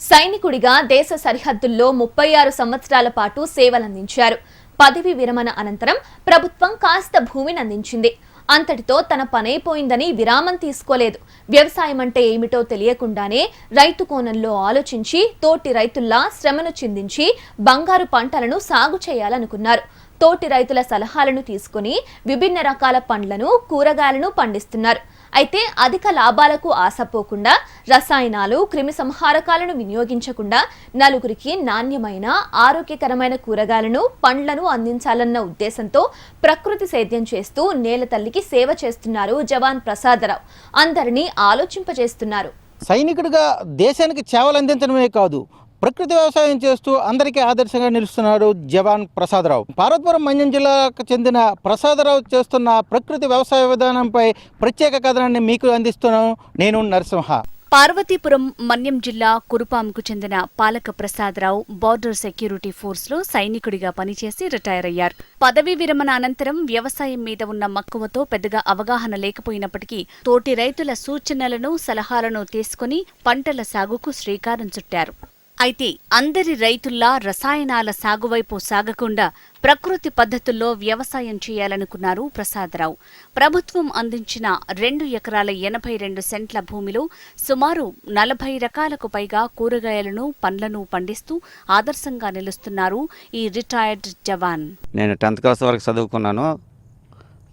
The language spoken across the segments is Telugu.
సైనికుడిగా దేశ సరిహద్దుల్లో ముప్పై ఆరు సంవత్సరాల పాటు సేవలందించారు. పదవి విరమణ అనంతరం ప్రభుత్వం కాస్త భూమిని అందించింది. అంతటితో తన పనైపోయిందని విరామం తీసుకోలేదు. వ్యవసాయం అంటే ఏమిటో తెలియకుండానే రైతు కోణంలో ఆలోచించి తోటి రైతుల్లా శ్రమను చిందించి బంగారు పంటలను సాగు చేయాలనుకున్నారు. తోటి రైతుల సలహాలను తీసుకుని విభిన్న రకాల పండ్లను కూరగాయలను పండిస్తున్నారు. అయితే అధిక లాభాలకు ఆశపోకుండా రసాయనాలు క్రిమి సంహారకాలను వినియోగించకుండా నలుగురికి నాణ్యమైన ఆరోగ్యకరమైన కూరగాయలను పండ్లను అందించాలన్న ఉద్దేశంతో ప్రకృతి సేద్యం చేస్తూ నేల తల్లికి సేవ చేస్తున్నారు జవాన్ ప్రసాదరావు. అందరినీ ఆలోచింపజేస్తున్నారు. సైనికుడిగా దేశానికి సేవలు అందించడమే కాదు ప్రకృతి వ్యవసాయం చేస్తూ అందరికీ ఆదర్శంగా నిలుస్తున్నాడు జవాన్ ప్రసాదరావు. పార్వతీపురం మన్యం జిల్లాకు చెందిన ప్రసాదరావు చేస్తున్న ప్రకృతి వ్యవసాయ విధానంపై ప్రత్యేక కథనాన్ని మీకు అందిస్తున్నాను. నేను నరసింహ. పార్వతీపురం మన్యం జిల్లా కురుపాంకు చెందిన పాలక ప్రసాదరావు బార్డర్ సెక్యూరిటీ ఫోర్స్లో సైనికుడిగా పనిచేసి రిటైర్ అయ్యారు. పదవీ విరమణ అనంతరం వ్యవసాయం మీద ఉన్న మక్కువతో పెద్దగా అవగాహన లేకపోయినప్పటికీ తోటి రైతుల సూచనలను సలహాలను తీసుకుని పంటల సాగుకు శ్రీకారం చుట్టారు. అయితే అందరి రైతుల్లా రసాయనాల సాగువైపు సాగకుండా ప్రకృతి పద్ధతుల్లో వ్యవసాయం చేయాలనుకున్నారు ప్రసాదరావు. ప్రభుత్వం అందించిన రెండు ఎకరాల ఎనభై రెండు సెంట్ల భూమిలో సుమారు నలభై రకాలకు పైగా కూరగాయలను పండ్లను పండిస్తూ ఆదర్శంగా నిలుస్తున్నారు ఈ రిటైర్డ్ జవాన్. నేను టెన్త్ క్లాస్ వరకు చదువుకున్నాను.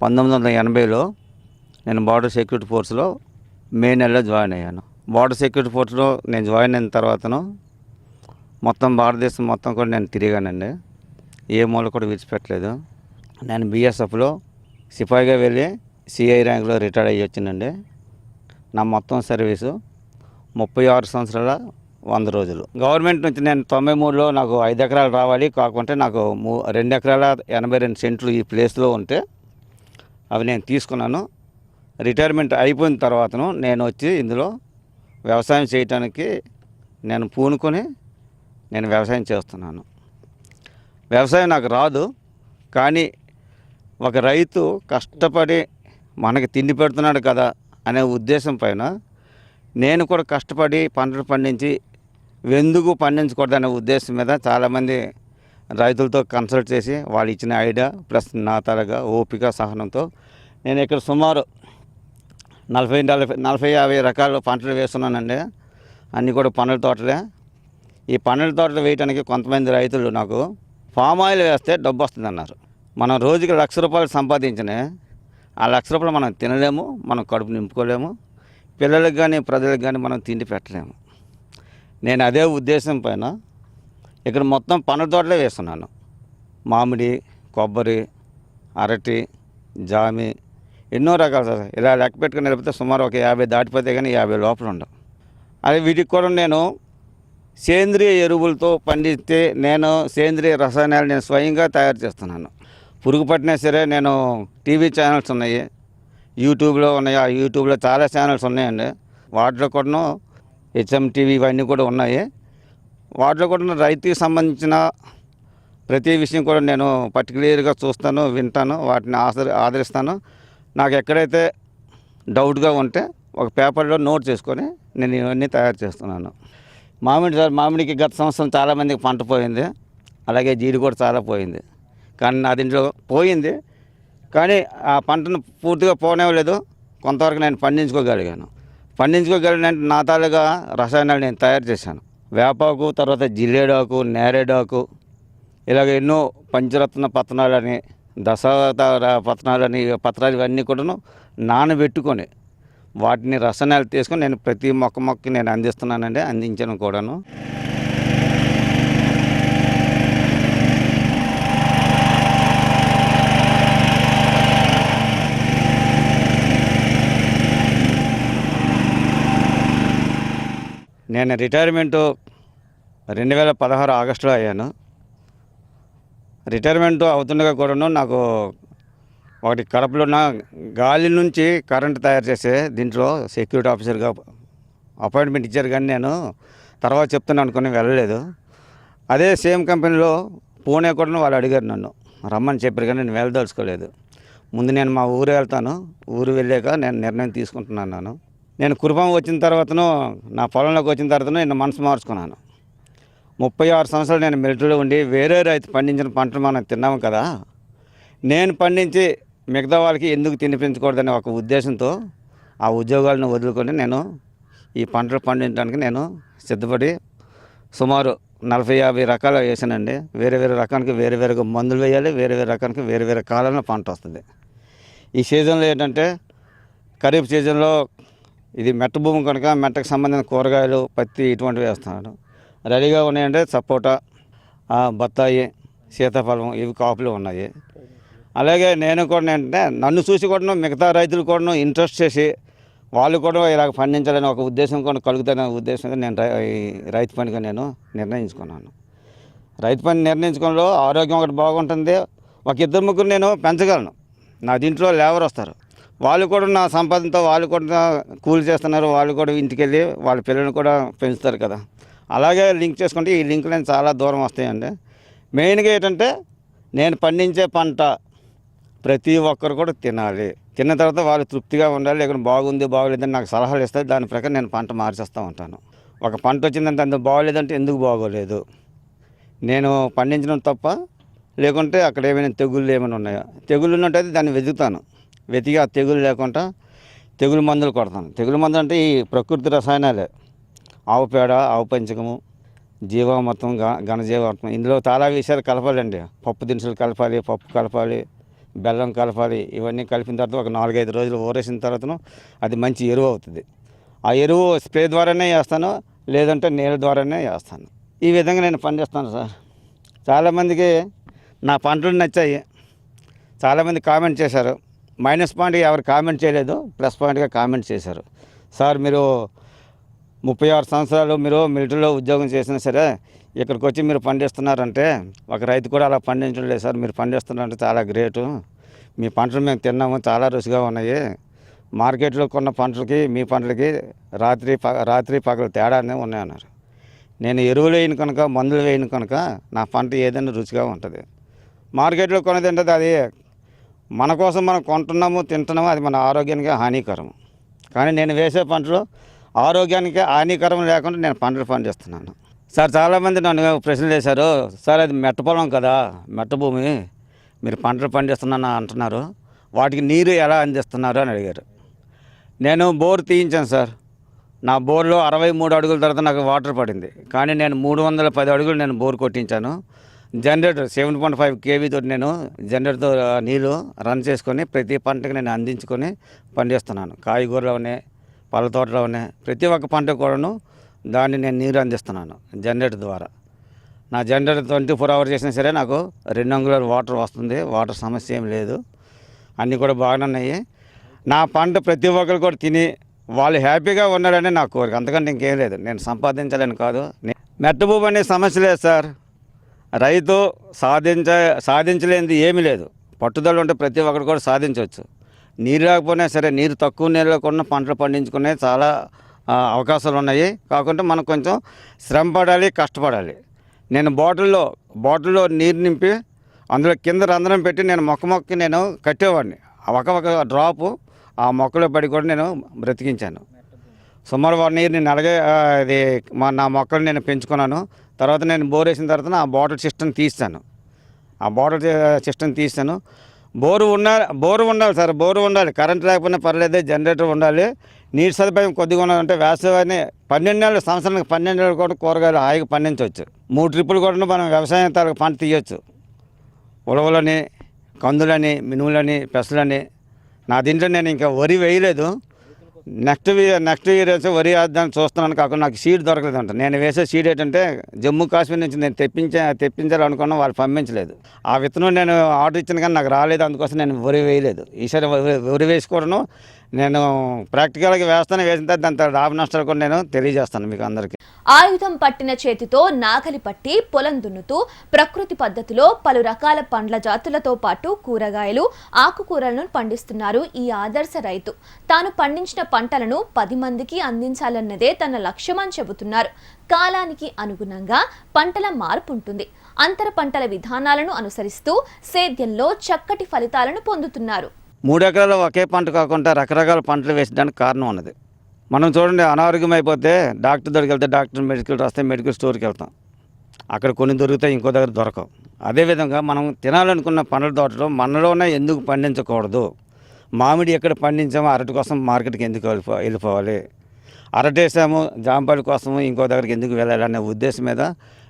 పంతొమ్మిది వందల ఎనభైలో నేను బార్డర్ సెక్యూరిటీ ఫోర్స్లో మే నెలలో జాయిన్ అయ్యాను. బార్డర్ సెక్యూరిటీ ఫోర్స్లో నేను జాయిన్ అయిన తర్వాతను మొత్తం భారతదేశం మొత్తం కూడా నేను తిరిగానండి. ఏ మూల కూడా విడిచిపెట్టలేదు. నేను బీఎస్ఎఫ్లో సిపాయిగా వెళ్ళి సిఐ ర్యాంక్లో రిటైర్ అయ్యి వచ్చిందండి నా మొత్తం సర్వీసు ముప్పై ఆరు సంవత్సరాల వంద రోజులు. గవర్నమెంట్ నుంచి నేను తొంభై మూడులో నాకు ఐదు ఎకరాలు రావాలి. కాకుంటే నాకు మూ రెండు ఎకరాల ఎనభై రెండు సెంట్లు ఈ ప్లేస్లో ఉంటే అవి నేను తీసుకున్నాను. రిటైర్మెంట్ అయిపోయిన తర్వాతను నేను వచ్చి ఇందులో వ్యవసాయం చేయటానికి నేను పూనుకొని నేను వ్యవసాయం చేస్తున్నాను. వ్యవసాయం నాకు రాదు కానీ ఒక రైతు కష్టపడి మనకి తిండి పెడుతున్నాడు కదా అనే ఉద్దేశం పైన నేను కూడా కష్టపడి పంటలు పండించి ఎందుకు పండించకూడదనే ఉద్దేశం మీద చాలామంది రైతులతో కన్సల్ట్ చేసి వాళ్ళు ఇచ్చిన ఐడియా ప్లస్ నా తరగా ఓపిక సహనంతో నేను ఇక్కడ సుమారు నలభై నలభై నలభై యాభై రకాల పంటలు వేస్తున్నానండి. అన్నీ కూడా పనుల తోటలే. ఈ పన్నెండు తోటలు వేయడానికి కొంతమంది రైతులు నాకు ఫామ్ ఆయిల్ వేస్తే డబ్బు వస్తుంది అన్నారు మనం రోజుకి లక్ష రూపాయలు సంపాదించిన ఆ లక్ష రూపాయలు మనం తినలేము మనం కడుపు నింపుకోలేము పిల్లలకు కానీ ప్రజలకు కానీ మనం తిండి పెట్టలేము. నేను అదే ఉద్దేశం పైన ఇక్కడ మొత్తం పనుల తోటలే వేస్తున్నాను. మామిడి కొబ్బరి అరటి జామి ఎన్నో రకాలు సార్. ఇలా లెక్క పెట్టుకుని నిలిపితే సుమారు ఒక యాభై దాటిపోతే కానీ యాభై లోపల ఉండవు. అదే వీటికి కూడా నేను సేంద్రియ ఎరువులతో పండిస్తే నేను సేంద్రియ రసాయనాలు నేను స్వయంగా తయారు చేస్తున్నాను. పురుగు పట్టినా సరే నేను టీవీ ఛానల్స్ ఉన్నాయి. యూట్యూబ్లో ఉన్నాయి. ఆ యూట్యూబ్లో చాలా ఛానల్స్ ఉన్నాయండి. వాటిలో కూడాను హెచ్ఎం టీవీ ఇవన్నీ కూడా ఉన్నాయి. వాటిలో కూడా రైతుకి సంబంధించిన ప్రతి విషయం కూడా నేను పర్టికులర్గా చూస్తాను వింటాను వాటిని ఆదరి ఆదరిస్తాను. నాకు ఎక్కడైతే డౌట్గా ఉంటే ఒక పేపర్లో నోట్ చేసుకొని నేను ఇవన్నీ తయారు చేస్తున్నాను. మామిడి సార్ మామిడికి గత సంవత్సరం చాలామందికి పంట పోయింది. అలాగే జీడి కూడా చాలా పోయింది. కానీ నా దీంట్లో పోయింది. కానీ ఆ పంటను పూర్తిగా పోనేవలేదు కొంతవరకు నేను పండించుకోగలిగాను. పండించుకోగలిగినంటే నా తాలుగా రసాయనాలు నేను తయారు చేశాను. వేపాకు తర్వాత జిల్లేడాకు నేరేడాకు ఇలాగ ఎన్నో పంచరత్న పత్రాలని దశావతార పత్రాలని పత్రాలు ఇవన్నీ కూడాను నానబెట్టుకొని వాటిని రసాయనాలు తీసుకొని నేను ప్రతి మొక్క మొక్కకి నేను అందిస్తున్నానండి అందించాను కూడాను. నేను రిటైర్మెంటు రెండు వేల పదహారు ఆగస్టులో అయ్యాను. రిటైర్మెంట్ అవుతుండగా కూడాను నాకు ఒకటి కడపలో ఉన్న గాలి నుంచి కరెంట్ తయారు చేసే దీంట్లో సెక్యూరిటీ ఆఫీసర్గా అపాయింట్మెంట్ ఇచ్చారు కానీ నేను తర్వాత చెప్తాను అనుకుని వెళ్ళలేదు. అదే సేమ్ కంపెనీలో పూణే కూడా వాళ్ళు అడిగారు నన్ను. రమ్మని చెప్పారు కానీ నేను వెళ్ళదలుచుకోలేదు. ముందు నేను మా ఊరు వెళ్తాను. ఊరు వెళ్ళాక నేను నిర్ణయం తీసుకుంటున్నాను నేను. కురుపం వచ్చిన తర్వాతను నా పొలంలోకి వచ్చిన తర్వాతను నేను మనసు మార్చుకున్నాను. ముప్పై ఆరు సంవత్సరాలు నేను మిలిటరీలో ఉండి వేరే రైతు పండించిన పంటలు మనం తిన్నాము కదా. నేను పండించి మిగతా వాళ్ళకి ఎందుకు తినిపించకూడదనే ఒక ఉద్దేశంతో ఆ ఉద్యోగాలను వదులుకొని నేను ఈ పంటలు పండించడానికి నేను సిద్ధపడి సుమారు నలభై యాభై రకాలు వేసానండి. వేరే వేరే రకానికి వేరే వేరే మందులు వేయాలి వేరే వేరే రకానికి వేరే వేరే కాలంలో పంట వస్తుంది. ఈ సీజన్లో ఏంటంటే ఖరీఫ్ సీజన్లో ఇది మెట్ట భూమి కనుక మెట్టకు సంబంధించిన కూరగాయలు పత్తి ఇటువంటివి వేస్తున్నాను రెడీగా ఉన్నాయంటే సపోటా బత్తాయి సీతాఫలం ఇవి కాపులు ఉన్నాయి. అలాగే నేను కూడా ఏంటంటే నన్ను చూసి కూడా మిగతా రైతులు కూడా ఇంట్రెస్ట్ చేసి వాళ్ళు కూడా ఇలా పండించాలని ఒక ఉద్దేశం కూడా కలుగుతానే ఉద్దేశంతో నేను రై- రైతు పనిగా నేను నిర్ణయించుకున్నాను. రైతు పని నిర్ణయించుకోవడంలో ఆరోగ్యం ఒకటి బాగుంటుంది. ఒక ఇద్దరు ముగ్గురు నేను పెంచగలను. నా దీంట్లో లేబర్ వస్తారు. వాళ్ళు కూడా నా సంపాదనతో వాళ్ళు కూడా కూలి చేస్తున్నారు. వాళ్ళు కూడా ఇంటికి వెళ్ళి వాళ్ళ పిల్లల్ని కూడా పెంచుతారు కదా. అలాగే లింక్ చేసుకుంటే ఈ లింక్లు చాలా దూరం వస్తాయండి. మెయిన్గా ఏంటంటే నేను పండించే పంట ప్రతి ఒక్కరు కూడా తినాలి. తిన్న తర్వాత వాళ్ళు తృప్తిగా ఉండాలి ఇక్కడ బాగుంది బాగోలేదని నాకు సలహాలు ఇస్తే దాని ప్రకారం నేను పంట మార్చేస్తూ ఉంటాను. ఒక పంట వచ్చిందంటే అంత బాగోలేదంటే ఎందుకు బాగోలేదు? నేను పండించడం తప్ప లేకుంటే అక్కడ ఏమైనా తెగుళ్ళు ఏమైనా ఉన్నాయా? తెగుళ్ళు ఉన్నట్టయితే దాన్ని వెతుకుతాను. వెతికి ఆ తెగులు లేకుండా తెగులు మందులు కొడతాను. తెగులు మందులు అంటే ఈ ప్రకృతి రసాయనాలే. ఆవు పేడ ఆవు పంచకము జీవామృతం గ ఘనజీవామృతం ఇందులో చాలా విషయాలు కలపాలండి. పప్పు దినుసులు కలపాలి పప్పు కలపాలి. బెల్లం కలపాలి ఇవన్నీ కలిపిన తర్వాత ఒక నాలుగైదు రోజులు ఊరేసిన తర్వాతను అది మంచి ఎరువు అవుతుంది. ఆ ఎరువు స్ప్రే ద్వారానే వేస్తాను లేదంటే నీళ్ళ ద్వారానే వేస్తాను. ఈ విధంగా నేను పనిచేస్తాను సార్. చాలామందికి నా పంటలు నచ్చాయి. చాలామంది కామెంట్ చేశారు. మైనస్ పాయింట్గా ఎవరు కామెంట్ చేయలేదు ప్లస్ పాయింట్గా కామెంట్ చేశారు. సార్ మీరు ముప్పై ఆరు సంవత్సరాలు మీరు మిలిటరీలో ఉద్యోగం చేసినా సరే ఇక్కడికి వచ్చి మీరు పండిస్తున్నారంటే ఒక రైతు కూడా అలా పండించడం లేదు సార్. మీరు పండిస్తున్నారంటే చాలా గ్రేటు. మీ పంటలు మేము తిన్నాము చాలా రుచిగా ఉన్నాయి. మార్కెట్లో కొన్న పంటలకి మీ పంటలకి రాత్రి ప రాత్రి పగలు తేడానే ఉన్నాయన్నారు. నేను ఎరువులు వేయను కనుక మందులు వేయను కనుక నా పంట ఏదైనా రుచిగా ఉంటుంది. మార్కెట్లో కొన్నది ఏంటంటే అది మన కోసం మనం కొంటున్నాము తింటున్నాము అది మన ఆరోగ్యానికి హానికరం. కానీ నేను వేసే పంటలు ఆరోగ్యానికి హానికరం లేకుండా నేను పంటలు పండిస్తున్నాను. సార్ చాలామంది నన్ను ప్రశ్నలు వేశారు సార్ అది మెట్ట పొలం కదా మెట్ట భూమి. మీరు పంటలు పండిస్తున్నాను అంటున్నారు. వాటికి నీరు ఎలా అందిస్తున్నారు అని అడిగారు. నేను బోర్ తీయించాను సార్. నా బోర్లో అరవై మూడు అడుగుల తర్వాత నాకు వాటర్ పడింది. కానీ నేను మూడు వందల పది అడుగులు నేను బోర్ కొట్టించాను. జనరేటర్ సెవెన్ పాయింట్ ఫైవ్ కేవీతో నేను జనరేటర్తో నీళ్ళు రన్ చేసుకొని ప్రతి పంటకి నేను అందించుకొని పండిస్తున్నాను. కాయగూరలు పళ్ళ తోటలోనే ప్రతి ఒక్క పంట కూడాను దాన్ని నేను నీరు అందిస్తున్నాను జనరేటర్ ద్వారా. నా జనరేటర్ ట్వంటీ ఫోర్ అవర్ చేసినా సరే నాకు రెండు అంగుళాలు వాటర్ వస్తుంది వాటర్ సమస్య ఏం లేదు. అన్నీ కూడా బాగానే ఉన్నాయి. నా పంట ప్రతి ఒక్కరు కూడా తిని వాళ్ళు హ్యాపీగా ఉన్నారని నా కోరిక. అంతకంటే ఇంకేం లేదు. నేను సంపాదించాలని కాదు. మెట్టభూమి అనే సమస్య లేదు సార్. రైతు సాధించ సాధించలేనిది ఏమీ లేదు. పట్టుదల ఉంటే ప్రతి ఒక్కరు కూడా సాధించవచ్చు. నీరు లేకపోయినా సరే నీరు తక్కువ నీళ్ళలో కూడా పంటలు పండించుకునే చాలా అవకాశాలు ఉన్నాయి. కాకుంటే మనం కొంచెం శ్రమ పడాలి కష్టపడాలి. నేను బాటిల్లో బాటిల్లో నీరు నింపి అందులో కింద రంధ్రం పెట్టి నేను మొక్క మొక్కకి నేను కట్టేవాడిని. ఒక ఒక డ్రాపు ఆ మొక్కలో పడి కూడా నేను బ్రతికించాను. సుమారు వారి నీరు నేను అడిగే అది ఇది మా నా మొక్కలు నేను పెంచుకున్నాను. తర్వాత నేను బోర్ వేసిన తర్వాత ఆ బాటిల్ సిస్టమ్ తీస్తాను. ఆ బాటిల్ సిస్టమ్ తీస్తాను. బోరు ఉండాలి బోరు ఉండాలి సార్ బోరు ఉండాలి. కరెంట్ లేకపోయినా పర్లేదు జనరేటర్ ఉండాలి. నీటి సదుపాయం కొద్దిగా ఉండాలంటే వేసవిని పన్నెండు నెలలు సంవత్సరానికి పన్నెండు నెలలు కూడా కూరగాయలు హాయిగా పండించవచ్చు. మూడు ట్రిప్పులు కూడా మనం వ్యవసాయం తాలూకు పంట తీయవచ్చు ఉలవలని కందులని మినుములని పెసలని. నా దీంట్లో నేను ఇంకా వరి వేయలేదు. నెక్స్ట్ నెక్స్ట్ ఇయర్ వచ్చి వరి వేద్దామని చూస్తున్నాను కాకుండా నాకు సీడ్ దొరకలేదు అంట నేను వేసే సీడ్ ఏంటంటే జమ్మూ కాశ్మీర్ నుంచి నేను తెప్పించే తెప్పించాలనుకున్నా వాళ్ళు పంపించలేదు. ఆ విత్తనం నేను ఆర్డర్ ఇచ్చిన కానీ నాకు రాలేదు. అందుకోసం నేను వరి వేయలేదు. ఈసారి వరి వేసుకోవడం నేను ప్రాక్టికల్గా వేస్తాను వేసిన తర్వాత దాని తర్వాత లాభ నష్టాలు కూడా నేను తెలియజేస్తాను మీకు అందరికీ. ఆయుధం పట్టిన చేతితో నాగలి పట్టి పొలం దున్నుతూ ప్రకృతి పద్ధతిలో పలు రకాల పండ్ల జాతులతో పాటు కూరగాయలు ఆకుకూరలను పండిస్తున్నారు ఈ ఆదర్శ రైతు. తాను పండించిన పంటలను పది మందికి అందించాలన్నదే తన లక్ష్యమని చెబుతున్నారు. కాలానికి అనుగుణంగా పంటల మార్పు ఉంటుంది. అంతర పంటల విధానాలను అనుసరిస్తూ సేద్యంలో చక్కటి ఫలితాలను పొందుతున్నారు. మూడు ఎకరాలు ఒకే పంట కాకుండా రకరకాల పంటలు వేసడానికి కారణం ఉన్నది. మనం చూడండి అనారోగ్యం అయిపోతే డాక్టర్ దగ్గరికి వెళ్తే డాక్టర్ మెడికల్ రాస్తే మెడికల్ స్టోర్కి వెళ్తాం. అక్కడ కొన్ని దొరుకుతాయి ఇంకో దగ్గర దొరకవు. అదేవిధంగా మనం తినాలనుకున్న పండ్ల తోటలో మనలోనే ఎందుకు పండించకూడదు? మామిడి ఎక్కడ పండించామో అరటి కోసం మార్కెట్కి ఎందుకు వెళ్ళిపో వెళ్ళిపోవాలి? అరటేసాము జాంపల్లి కోసం ఇంకో దగ్గరికి ఎందుకు వెళ్ళాలి అనే ఉద్దేశం మీద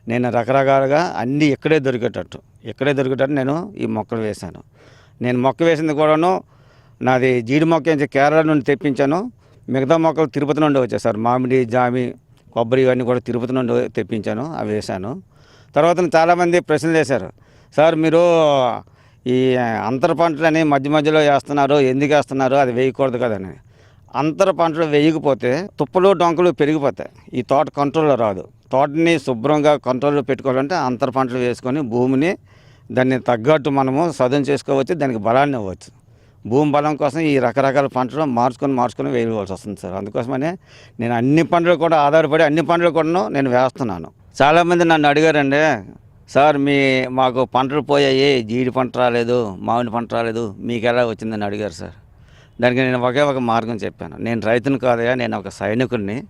నేను రకరకాలుగా అన్నీ ఇక్కడే దొరికేటట్టు. ఇక్కడే దొరికేటట్టు నేను ఈ మొక్కలు వేశాను. నేను మొక్క వేసింది కూడాను నాది జీడి మొక్క నుంచి కేరళ నుండి తెప్పించాను. మిగతా మొక్కలు తిరుపతి నుండి వచ్చాయి సార్. మామిడి జామి కొబ్బరి ఇవన్నీ కూడా తిరుపతి నుండి తెప్పించాను అవి వేశాను. తర్వాత చాలామంది ప్రశ్నలు వేశారు. సార్ మీరు ఈ అంతర పంటలని మధ్య మధ్యలో వేస్తున్నారు ఎందుకు వేస్తున్నారు? అది వేయకూడదు కదని. అంతర పంటలు వేయకపోతే తుప్పలు డొంకలు పెరిగిపోతాయి. ఈ తోట కంట్రోల్లో రాదు. తోటని శుభ్రంగా కంట్రోల్లో పెట్టుకోవాలంటే అంతర పంటలు వేసుకొని భూమిని దాన్ని తగ్గట్టు మనము సదును చేసుకోవచ్చు దానికి బలాన్ని ఇవ్వచ్చు. భూమి బలం కోసం ఈ రకరకాల పంటలు మార్చుకొని మార్చుకొని వేయవలసి వస్తుంది సార్. అందుకోసమనే నేను అన్ని పంటలు కూడా ఆధారపడి అన్ని పంటలు కూడా నేను వేస్తున్నాను. చాలామంది నన్ను అడిగారండి సార్ మీ మాకు పంటలు పోయాయి జీడి పంట రాలేదు మామిడి పంట రాలేదు మీకు ఎలా వచ్చిందని అడిగారు సార్. దానికి నేను ఒకే ఒక మార్గం చెప్పాను. నేను రైతుని కాదయా నేను ఒక సైనికుడిని.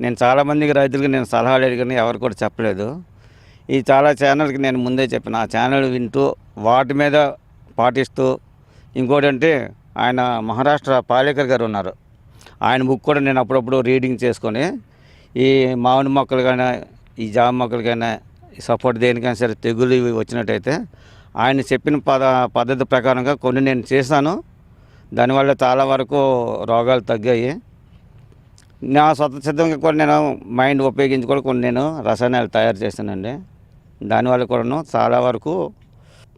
నేను చాలామందికి రైతులకి నేను సలహాలు అడిగిన ఎవరు కూడా చెప్పలేదు. ఈ చాలా ఛానల్కి నేను ముందే చెప్పిన ఆ ఛానల్ వింటూ వాటి మీద పాటిస్తూ ఇంకోటి అంటే ఆయన మహారాష్ట్ర పాలేకర్ గారు ఉన్నారు. ఆయన బుక్ కూడా నేను అప్పుడప్పుడు రీడింగ్ చేసుకొని ఈ మామిడి మొక్కలు కానీ ఈ జామ మొక్కలు కానీ సపోర్ట్ దేనికైనా సరే తెగులు ఇవి వచ్చినట్టయితే ఆయన చెప్పిన పద పద్ధతి ప్రకారంగా కొన్ని నేను చేశాను. దానివల్ల చాలా వరకు రోగాలు తగ్గాయి. నా స్వతసిద్ధంగా కూడా నేను మైండ్ ఉపయోగించి కూడా కొన్ని నేను రసాయనాలు తయారు చేశానండి. దానివల్ల కూడాను చాలా వరకు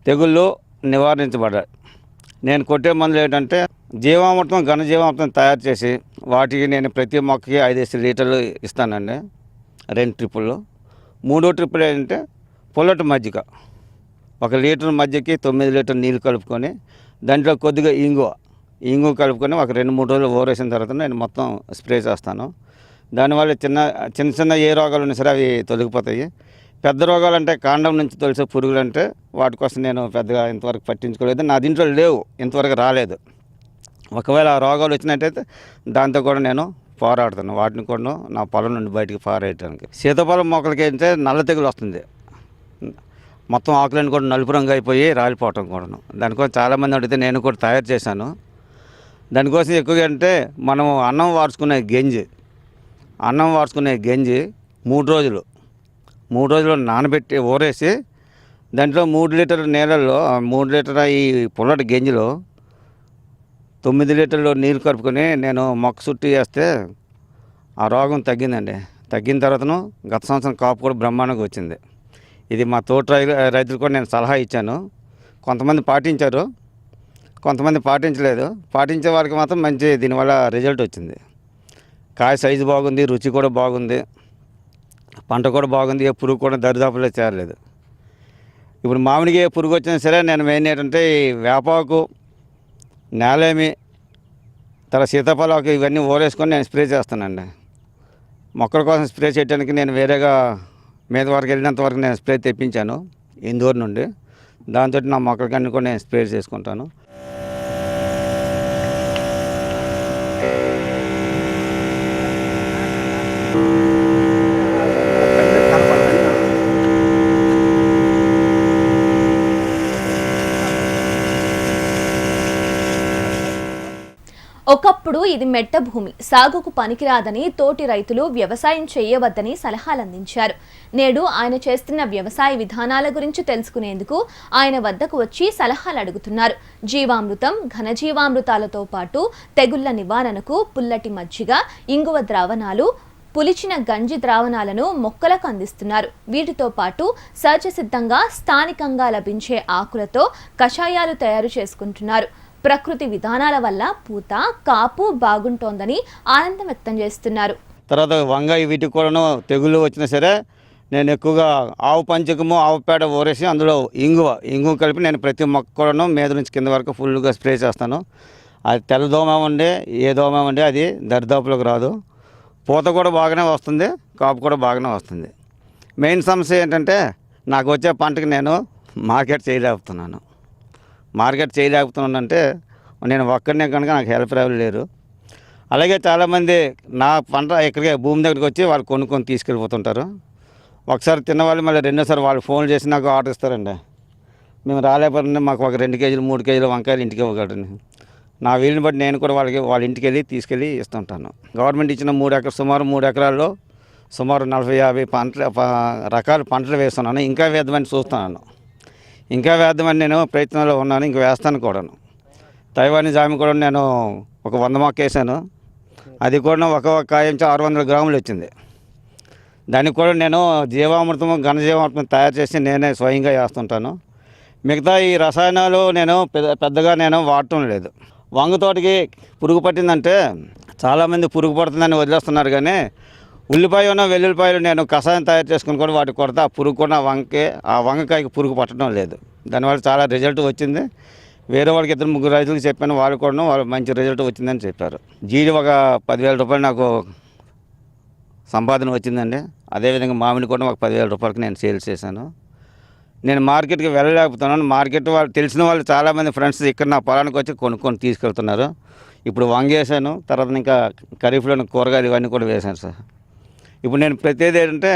తెగుళ్ళు నివారించబడ్డాయి. నేను కొట్టే మందులు ఏంటంటే జీవామృతం ఘనజీవామృతం తయారు చేసి వాటికి నేను ప్రతి మొక్కకి ఐదేసి లీటర్లు ఇస్తానండి రెండు ట్రిప్పుల్లో మూడో ట్రిప్పులు ఏంటంటే పుల్లటి మజ్జిగ. ఒక లీటర్ మధ్యకి తొమ్మిది లీటర్ నీళ్ళు కలుపుకొని దాంట్లో కొద్దిగా ఇంగువ. ఇంగు కలుపుకొని ఒక రెండు మూడు రోజులు ఓరేసిన తర్వాత నేను మొత్తం స్ప్రే చేస్తాను. దానివల్ల చిన్న చిన్న చిన్న ఏ రోగాలు ఉన్నా సరే అవి తొలగిపోతాయి. పెద్ద రోగాలు అంటే కాండం నుంచి తొలిసే పురుగులు అంటే వాటి కోసం నేను పెద్దగా ఇంతవరకు పట్టించుకోలేదు. నా దీంట్లో లేవు ఇంతవరకు రాలేదు. ఒకవేళ ఆ రోగాలు వచ్చినట్టయితే దాంతో కూడా నేను పోరాడుతాను. వాటిని కూడా నా పొలం నుండి బయటికి పారేయటానికి. సీతాఫలం మొక్కలకి అయితే నల్ల తెగులు వస్తుంది. మొత్తం ఆకులన్నీ కూడా నలుపు రంగు అయిపోయి రాలిపోవటం కూడాను. దానికోసం చాలామంది అడిగితే నేను కూడా తయారు చేశాను. దానికోసం ఎక్కువగా అంటే మనం అన్నం వార్చుకునే గంజి అన్నం వార్చుకునే గంజి మూడు రోజులు మూడు రోజులు నానబెట్టి ఊరేసి దాంట్లో మూడు లీటర్ నీళ్ళల్లో మూడు లీటర్ ఈ పుల్లటి గింజలో తొమ్మిది లీటర్లు నీరు కలుపుకొని నేను మొక్క చుట్టూ వేస్తే ఆ రోగం తగ్గిందండి. తగ్గిన తర్వాతను గత సంవత్సరం కాపు కూడా బ్రహ్మాండంగా వచ్చింది. ఇది మా తోట రైతులు కూడా నేను సలహా ఇచ్చాను. కొంతమంది పాటించారు కొంతమంది పాటించలేదు. పాటించే వారికి మాత్రం మంచి దీనివల్ల రిజల్ట్ వచ్చింది. కాయ సైజు బాగుంది రుచి కూడా బాగుంది. పంట కూడా బాగుంది ఏ పురుగు కూడా దరిదాపులో చేరలేదు. ఇప్పుడు మామిడికి ఏ పురుగు వచ్చినా సరే నేను మెయిన్ ఏంటంటే ఈ వేపాకు నేలేమి తర్వాత సీతాఫలాకు ఇవన్నీ ఓరేసుకొని నేను స్ప్రే చేస్తానండి. మొక్కల కోసం స్ప్రే చేయడానికి నేను వేరేగా మీద వరకు వెళ్ళినంత వరకు నేను స్ప్రే తెప్పించాను ఇందూరు నుండి. దాంతో నా మొక్కలకి అన్ని కూడా నేను స్ప్రే చేసుకుంటాను. ఒకప్పుడు ఇది మెట్ట భూమి. సాగుకు పనికిరాదని తోటి రైతులు వ్యవసాయం చేయవద్దని సలహాలందించారు. నేడు ఆయన చేస్తున్న వ్యవసాయ విధానాల గురించి తెలుసుకునేందుకు ఆయన వద్దకు వచ్చి సలహాలు అడుగుతున్నారు. జీవామృతం ఘనజీవామృతాలతో పాటు తెగుళ్ళ నివారణకు పుల్లటి మజ్జిగ ఇంగువ ద్రావణాలు పులిచిన గంజి ద్రావణాలను మొక్కలకు అందిస్తున్నారు. వీటితో పాటు సహజసిద్ధంగా స్థానికంగా లభించే ఆకులతో కషాయాలు తయారు చేసుకుంటున్నారు. ప్రకృతి విధానాల వల్ల పూత కాపు బాగుంటోందని ఆనందం వ్యక్తం చేస్తున్నారు. తర్వాత వంగ వీటికి కూడాను తెగులు వచ్చినా సరే నేను ఎక్కువగా ఆవు పంచకము ఆవు పేడ ఊరేసి అందులో ఇంగువ ఇంగువ కలిపి నేను ప్రతి మొక్క కూడాను మీద నుంచి కింద వరకు ఫుల్గా స్ప్రే చేస్తాను. అది తెల్ల దోమ ఉండే ఏ దోమ ఉండే అది దరిదాపులకు రాదు. పూత కూడా బాగానే వస్తుంది కాపు కూడా బాగానే వస్తుంది. మెయిన్ సమస్య ఏంటంటే నాకు వచ్చే పంటకి నేను మార్కెట్ చేయలేకపోతున్నాను. మార్కెట్ చేయలేకపోతున్నానంటే నేను ఒక్కరినే కనుక నాకు హెల్ప్ ఎవరు లేరు అలాగే చాలామంది నా పంట ఇక్కడికి భూమి దగ్గరికి వచ్చి వాళ్ళు కొనుక్కొని తీసుకెళ్ళిపోతుంటారు. ఒకసారి తిన్నవాళ్ళు మళ్ళీ రెండోసారి వాళ్ళు ఫోన్ చేసి నాకు ఆర్డర్ ఇస్తారండి. మేము రాలేకపోతే మాకు ఒక రెండు కేజీలు మూడు కేజీలు వంకాయలు ఇంటికి ఇవ్వగలండి నా వీలుని బట్టి నేను కూడా వాళ్ళకి వాళ్ళ ఇంటికి వెళ్ళి తీసుకెళ్ళి ఇస్తుంటాను. గవర్నమెంట్ ఇచ్చిన మూడు ఎకర సుమారు మూడు ఎకరాల్లో సుమారు నలభై యాభై పంటలు రకాల పంటలు వేస్తున్నాను. ఇంకా వేద్దామని చూస్తున్నాను. ఇంకా వేద్దామని నేను ప్రయత్నంలో ఉన్నాను ఇంకా వేస్తాను కూడాను. తైవాని జామి కూడా నేను ఒక వంద మొక్క వేసాను. అది కూడా ఒక ఒక కాయ నుంచి ఆరు వందల గ్రాములు వచ్చింది. దానికి కూడా నేను జీవామృతం ఘనజీవామృతం తయారు చేసి నేనే స్వయంగా వేస్తుంటాను. మిగతా ఈ రసాయనాలు నేను పెద్ద పెద్దగా నేను వాడటం లేదు. వంగ తోటకి పురుగు పట్టిందంటే చాలామంది పురుగు పడుతుందని వదిలేస్తున్నారు కానీ ఉల్లిపాయ ఉన్న వెల్లుల్లిపాయలు నేను కషాయం తయారు చేసుకుని కూడా వాటి కొరత ఆ పురుగు కూడా వంకే ఆ వంకాయకి పురుగు పట్టడం లేదు. దానివల్ల చాలా రిజల్ట్ వచ్చింది. వేరే వాళ్ళకి ఇద్దరు ముగ్గురు రైతులకు చెప్పాను వాళ్ళు కూడా వాళ్ళు మంచి రిజల్ట్ వచ్చిందని చెప్పారు. జీడి ఒక పదివేల రూపాయలు నాకు సంపాదన వచ్చిందండి. అదేవిధంగా మామిడి కూడా ఒక పదివేల రూపాయలకి నేను సేల్స్ చేశాను. నేను మార్కెట్కి వెళ్ళలేకపోతున్నాను. మార్కెట్ వాళ్ళు తెలిసిన వాళ్ళు చాలామంది ఫ్రెండ్స్ ఇక్కడ నా పొలానికి వచ్చి కొనుక్కొని తీసుకెళ్తున్నారు. ఇప్పుడు వంగేసాను తర్వాత ఇంకా ఖరీఫ్లో కూరగాయలు ఇవన్నీ కూడా వేశాను సార్. ఇప్పుడు నేను ప్రతిదీ ఏంటంటే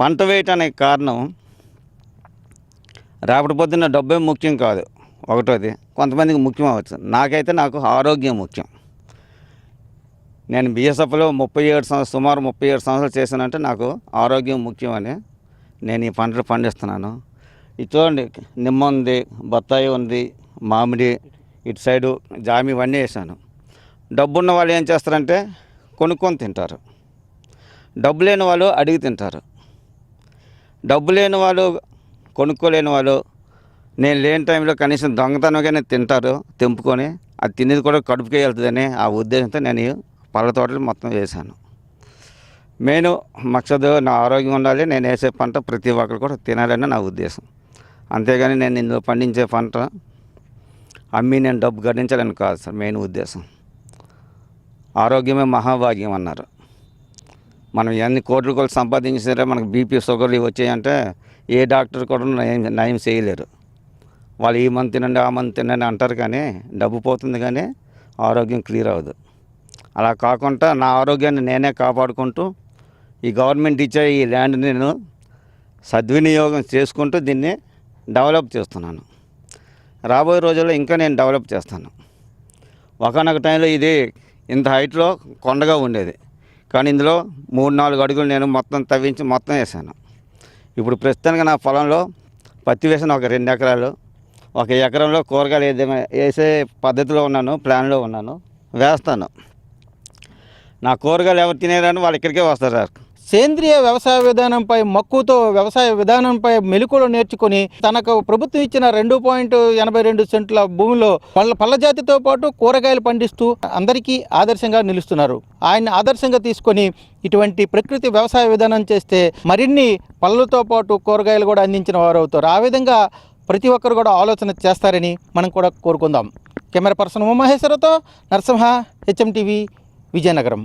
పంట వేయటానికి కారణం రేపటి పొద్దున్న డబ్బే ముఖ్యం కాదు. ఒకటోది. కొంతమందికి ముఖ్యం అవ్వచ్చు. నాకైతే నాకు ఆరోగ్యం ముఖ్యం. నేను బిఎస్ఎఫ్లో ముప్పై ఏడు సంవత్సరం సుమారు ముప్పై ఏడు సంవత్సరాలు చేశానంటే నాకు ఆరోగ్యం ముఖ్యం అని నేను ఈ పంటలు పండిస్తున్నాను. ఇది చూడండి నిమ్మ ఉంది బత్తాయి ఉంది మామిడి ఇటు సైడు జామి ఇవన్నీ వేసాను డబ్బున్న వాళ్ళు ఏం చేస్తారంటే కొనుక్కొని తింటారు. డబ్బు లేని వాళ్ళు అడిగి తింటారు. డబ్బు లేని వాళ్ళు కొనుక్కోలేని వాళ్ళు నేను లేని టైంలో కనీసం దొంగతనంగానే తింటారు తెంపుకొని అది తినేది కూడా కడుపుకే వెళ్తుందని ఆ ఉద్దేశంతో నేను పళ్ళ తోటలు మొత్తం వేశాను. మెయిన్ మక్సదు నా ఆరోగ్యం ఉండాలి నేను వేసే పంట ప్రతి ఒక్కరు కూడా తినాలని నా ఉద్దేశం. అంతేగాని నేను ఇందులో పండించే పంట అమ్మి నేను డబ్బు గడించాలని కాదు సార్ మెయిన్ ఉద్దేశం. ఆరోగ్యమే మహాభాగ్యం అన్నారు. మనం ఎన్ని కోట్ల కోట్లు సంపాదించినా మనకు బీపీ షుగర్లు ఇవి వచ్చాయంటే ఏ డాక్టర్ కూడా నయం నయం చేయలేరు. వాళ్ళు ఈ మంత్ తినండి ఆ మంత్ తినండి అంటారు కానీ డబ్బు పోతుంది కానీ ఆరోగ్యం క్లియర్ అవ్వదు. అలా కాకుండా నా ఆరోగ్యాన్ని నేనే కాపాడుకుంటూ ఈ గవర్నమెంట్ ఇచ్చే ఈ ల్యాండ్ నేను సద్వినియోగం చేసుకుంటూ దీన్ని డెవలప్ చేస్తున్నాను. రాబోయే రోజుల్లో ఇంకా నేను డెవలప్ చేస్తాను. ఒకనొక టైంలో ఇది ఇంత హైట్లో కొండగా ఉండేది. కానీ ఇందులో మూడు నాలుగు అడుగులు నేను మొత్తం తవ్వించి మొత్తం వేసాను. ఇప్పుడు ప్రస్తుతానికి నా పొలంలో పత్తి వేసిన ఒక రెండు ఎకరాలు ఒక ఎకరంలో కూరగాయలు ఏదైనా వేసే పద్ధతిలో ఉన్నాను ప్లాన్లో ఉన్నాను వేస్తాను. నా కూరగాయలు ఎవరు తినేరని వాళ్ళు ఇక్కడికే వస్తారు సార్. సేంద్రియ వ్యవసాయ విధానంపై మక్కువతో వ్యవసాయ విధానంపై మెలకువలు నేర్చుకుని తనకు ప్రభుత్వం ఇచ్చిన రెండు పాయింట్ ఎనభై రెండు సెంట్ల భూమిలో పళ్ళ పళ్ళ జాతితో పాటు కూరగాయలు పండిస్తూ అందరికీ ఆదర్శంగా నిలుస్తున్నారు. ఆయన ఆదర్శంగా తీసుకొని ఇటువంటి ప్రకృతి వ్యవసాయ విధానం చేస్తే మరిన్ని పళ్ళతో పాటు కూరగాయలు కూడా అందించిన వారు అవుతారు. ఆ విధంగా ప్రతి ఒక్కరు కూడా ఆలోచన చేస్తారని మనం కూడా కోరుకుందాం. కెమెరా పర్సన్ ఉమామహేశ్వరతో నరసింహ హెచ్ఎం టీవీ విజయనగరం.